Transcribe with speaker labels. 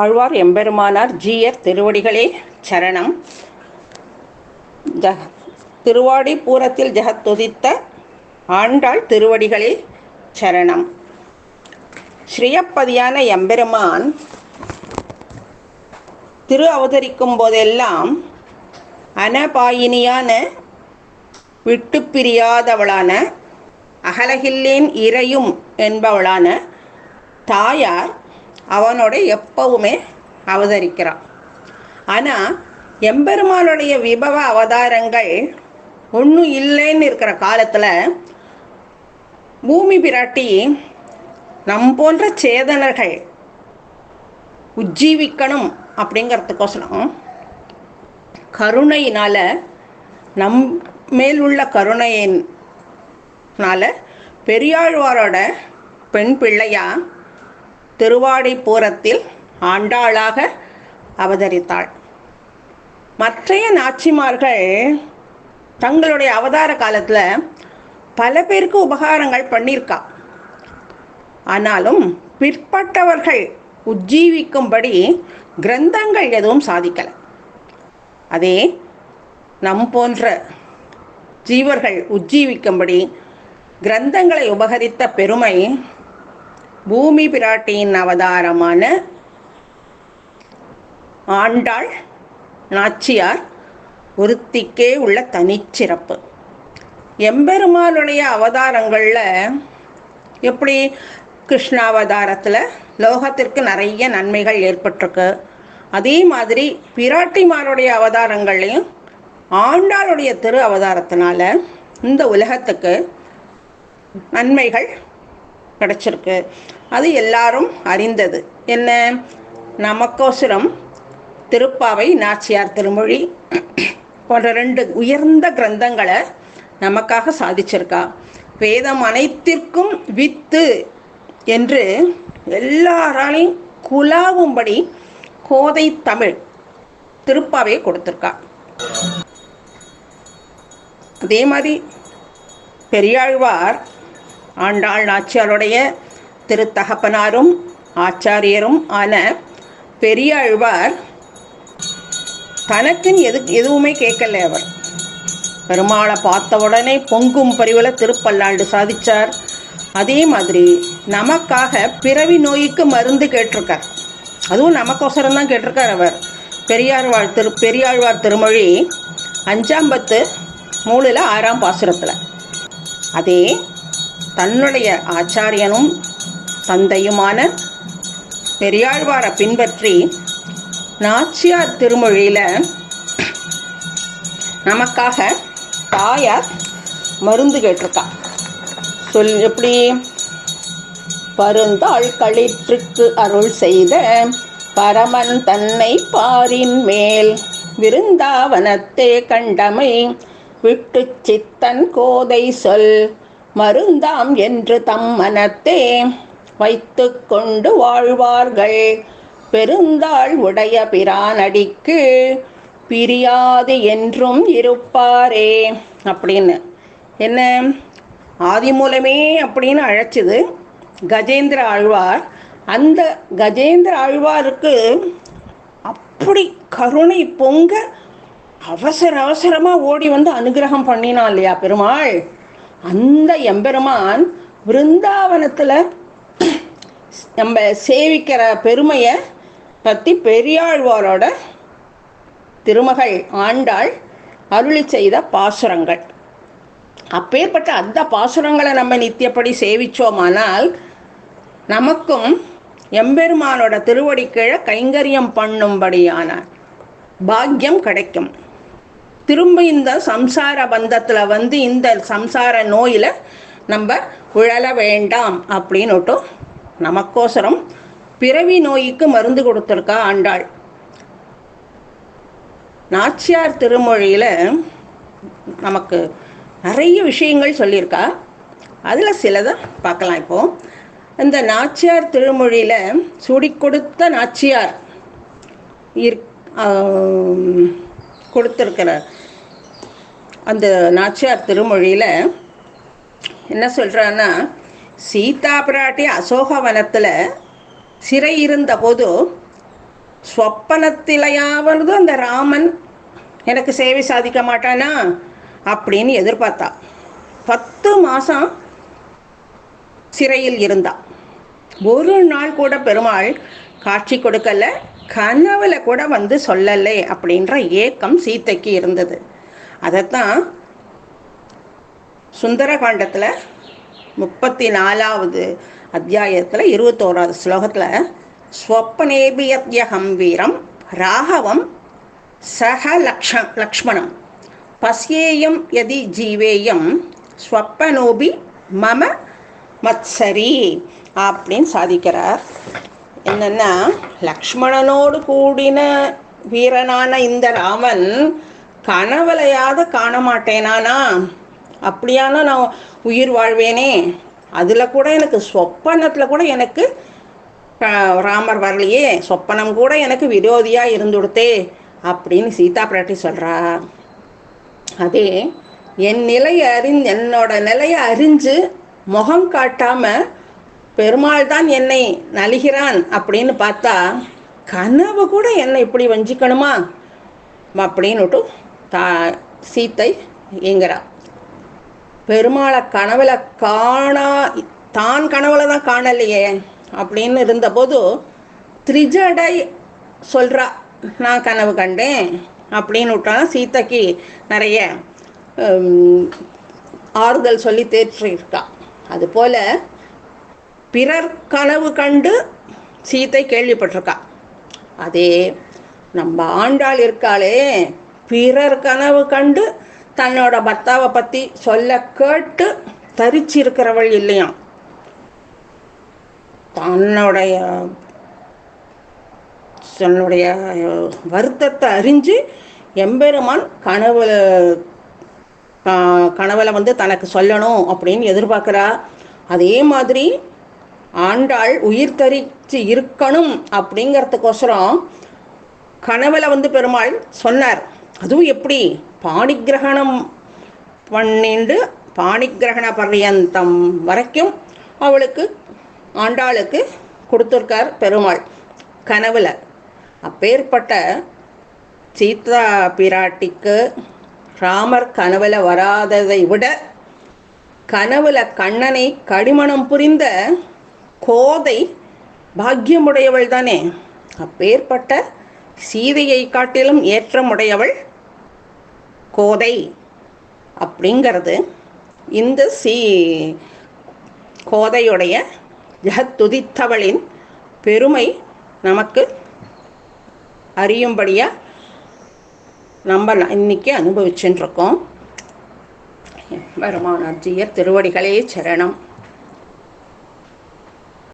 Speaker 1: ஆழ்வார் எம்பெருமானார் ஜீயர் திருவடிகளே சரணம். ஜ திருவாடி பூரத்தில் ஜெகத்துதித்த ஆண்டாள் திருவடிகளே சரணம். ஸ்ரீயப்பதியான எம்பெருமான் திரு அவதரிக்கும் போதெல்லாம் அனபாயினியான விட்டு பிரியாதவளான அகலகில்லேன் இறையும் என்பவளான தாயார் அவனோட எப்பவுமே அவதரிக்கிறான். ஆனால் எம்பெருமானுடைய விபவ அவதாரங்கள் ஒன்றும் இல்லைன்னு இருக்கிற காலத்தில் பூமி பிராட்டி நம் போன்ற சேதனர்கள் உஜ்ஜீவிக்கணும் அப்படிங்கிறதுக்கோசரம் கருணையினால் நம் மேல் உள்ள கருணையினால் பெரியாழ்வாரோட பெண் பிள்ளையாக திருவாடிப்பூரத்தில் ஆண்டாளாக அவதரித்தாள். மற்றைய நாச்சிமார்கள் தங்களுடைய அவதார காலத்தில் பல பேருக்கு உபகாரங்கள் பண்ணியிருக்கா. ஆனாலும் பிற்பட்டவர்கள் உஜ்ஜீவிக்கும்படி கிரந்தங்கள் எதுவும் சாதிக்கலை. அதே நம் போன்ற ஜீவர்கள் உஜ்ஜீவிக்கும்படி கிரந்தங்களை உபகரித்த பெருமை பூமி பிராட்டியின் அவதாரமான ஆண்டாள் நாச்சியார் ஒருத்திக்கே உள்ள தனிச்சிறப்பு. எம்பெருமானுடைய அவதாரங்களில் எப்படி கிருஷ்ணாவதாரத்தில் லோகத்திற்கு நிறைய நன்மைகள் ஏற்பட்டிருக்கு. அதே மாதிரி பிராட்டிமாருடைய அவதாரங்கள்லையும் ஆண்டாளுடைய திரு அவதாரத்தினால இந்த உலகத்துக்கு நன்மைகள் கிடச்சிருக்கு. அது எல்லாரும் அறிந்தது. என்ன? நமக்கோசரம் திருப்பாவை நாச்சியார் திருமொழி போன்ற ரெண்டு உயர்ந்த கிரந்தங்களை நமக்காக சாதிச்சிருக்கா. வேதம் அனைத்திற்கும் வித்து என்று எல்லாராலையும் குலாவும்படி கோதை தமிழ் திருப்பாவையை கொடுத்துருக்கா. அதே மாதிரி பெரியாழ்வார் ஆண்டாள் நாச்சியாருடைய திருத்தகப்பனாரும் ஆச்சாரியரும் ஆன பெரியாழ்வார் தனக்குன்னு எது எதுவுமே கேட்கல அவர். பெருமாளை பார்த்த உடனே பொங்கும் பரிவில் திருப்பல்லாண்டு சாதிச்சார். அதே மாதிரி நமக்காக பிறவி நோய்க்கு மருந்து கேட்டிருக்கார். அதுவும் நமக்கோசரம் தான் கேட்டிருக்கார் அவர். பெரியாழ்வார் திரு பெரியாழ்வார் திருமொழி அஞ்சாம் பத்து மூணில் ஆறாம் பாசுரத்தில். அதே தன்னுடைய ஆச்சாரியனும் தந்தையுமான பெரியாழ்வாரை பின்பற்றி நாச்சியார் திருமொழியில் நமக்காக தாயார் மருந்து கேட்டிருக்கா. சொல் எப்படி? பருந்தாள் களிற்றுக்கு அருள் செய்த பரமன் தன்னை பாரின் மேல் விருந்தாவனத்தே கண்டமை விட்டு சித்தன் கோதை சொல் மருந்தாம் என்று தம் மனத்தே வைத்து கொண்டு வாழ்வார்கள். பெருந்தாள் உடைய பிரானடிக்கு பிரியாது என்றும் இருப்பாரே. அப்படின்னு. என்ன? ஆதிமூலமே அப்படின்னு அழைச்சது கஜேந்திர ஆழ்வார். அந்த கஜேந்திர ஆழ்வாருக்கு அப்படி கருணை பொங்க அவசர அவசரமாக ஓடி வந்து அனுகிரகம் பண்ணினான் இல்லையா பெருமாள்? அந்த எம்பெருமான் பிருந்தாவனத்தில் நம்ம சேவிக்கிற பெருமையை பற்றி பெரியாழ்வாரோட திருமகள் ஆண்டாள் அருளி செய்த பாசுரங்கள். அப்பேற்பட்ட அந்த பாசுரங்களை நம்ம நித்தியப்படி சேவிச்சோமானால் நமக்கும் எம்பெருமானோட திருவடி கீழே கைங்கரியம் பண்ணும்படியான பாக்கியம் கிடைக்கும். திரும்ப இந்த சம்சார பந்தத்தில் வந்து இந்த சம்சார நோயில் நம்ம உழல வேண்டாம் அப்படின்னுட்டும் நமக்கோசரம் பிறவி நோய்க்கு மருந்து கொடுத்துருக்கா ஆண்டாள். நாச்சியார் திருமொழியில் நமக்கு நிறைய விஷயங்கள் சொல்லியிருக்கா. அதில் சிலதை பார்க்கலாம் இப்போது இந்த நாச்சியார் திருமொழியில் சுடி கொடுத்த நாச்சியார் இரு கொடுத்துருக்கிற அந்த நாச்சியார் திருமொழியில் என்ன சொல்கிறான்னா சீதா பிராட்டி அசோகவனத்தில் சிறை இருந்தபோது ஸ்வப்பனத்திலையாவது அந்த ராமன் எனக்கு சேவை சாதிக்க மாட்டானா? அப்படின்னு எதிர்பார்த்தா. பத்து மாதம் சிறையில் இருந்தா. ஒரு நாள் கூட பெருமாள் காட்சி கொடுக்கல கனவுல கூட வந்து சொல்லலை அப்படின்ற ஏக்கம் சீத்தைக்கு இருந்தது. அதைத்தான் சுந்தரகாண்டத்தில் முப்பத்தி நாலாவது அத்தியாயத்தில் இருபத்தோராவது ஸ்லோகத்தில் ஸ்வப்னேபியத்யகம் வீரம் ராகவம் சக லக்ஷ லக்ஷ்மணம் பசியேயம் எதி ஜீவேயம் ஸ்வப்பனோபி மம மத்சரி அப்படின்னு சாதிக்கிறார். என்னன்னா லக்ஷ்மணனோடு கூடின வீரனான இந்த ராமன் கனவலையாத காண மாட்டேனானா அப்படியானா நான் உயிர் வாழ்வேனே? அதில் கூட எனக்கு சொப்பனத்தில் கூட எனக்கு ராமர் வரலையே. சொப்பனம் கூட எனக்கு விரோதியாக இருந்துடுத்தே அப்படின்னு சீதா பிராட்டி சொல்கிறா அதே என் நிலையை அறிஞ் என்னோட நிலையை அறிஞ்சு முகம் காட்டாமல் பெருமாள் தான் என்னை நலிகிறான் அப்படின்னு பார்த்தா கனவு கூட என்னை இப்படி வஞ்சிக்கணுமா? அப்படின்னுட்டு தா சீத்தை ஏங்குறா. பெருமாளை கனவுல காணா தான் கனவுல தான் காணலையே அப்படின்னு இருந்தபோது திரிஜடை சொல்கிறா நான் கனவு கண்டேன் அப்படின்னு விட்டாலும் சீத்தைக்கு நிறைய ஆறுதல் சொல்லி தேற்றிருக்கா. அதுபோல் பிறர் கனவு கண்டு சீத்தை கேள்விப்பட்டிருக்கா. அதே நம்ம ஆண்டாள் இருக்காளே பிறர் கனவு கண்டு தன்னோட பர்த்தாவை பற்றி சொல்ல கேட்டு தரிச்சிருக்கிறவள் இல்லையாம் தன்னுடைய தன்னுடைய வருத்தத்தை அறிஞ்சு எம்பெருமான் கனவுல கனவுல வந்து தனக்கு சொல்லணும் அப்படின்னு எதிர்பார்க்குறா. அதே மாதிரி ஆண்டாள் உயிர் தரித்து இருக்கணும் அப்படிங்கிறதுக்கோசரம் கனவுல வந்து பெருமாள் சொன்னார். அதுவும் எப்படி? பாணிகிரகணம் பண்ணிண்டு பாணிகிரகண பர்யந்தம் வரைக்கும் அவளுக்கு ஆண்டாளுக்கு கொடுத்துருக்கார் பெருமாள் கனவுல. அப்பேற்பட்ட சீதா பிராட்டிக்கு ராமர் கனவுல வராததை விட கனவுல கண்ணனை கடிமணம் புரிந்த கோதை பாக்கியமுடையவள் தானே. அப்பேற்பட்ட சீதையை காட்டிலும் ஏற்றமுடையவள் கோதை அப்படிங்கிறது இந்த சீ கோதையுடைய ஜகத்துதித்தவளின் பெருமை நமக்கு அறியும்படியாக நம்ம இன்னைக்கு அனுபவிச்சுட்டுருக்கோம் இருக்கோம். வருமானஜியர் திருவடிகளே சரணம்.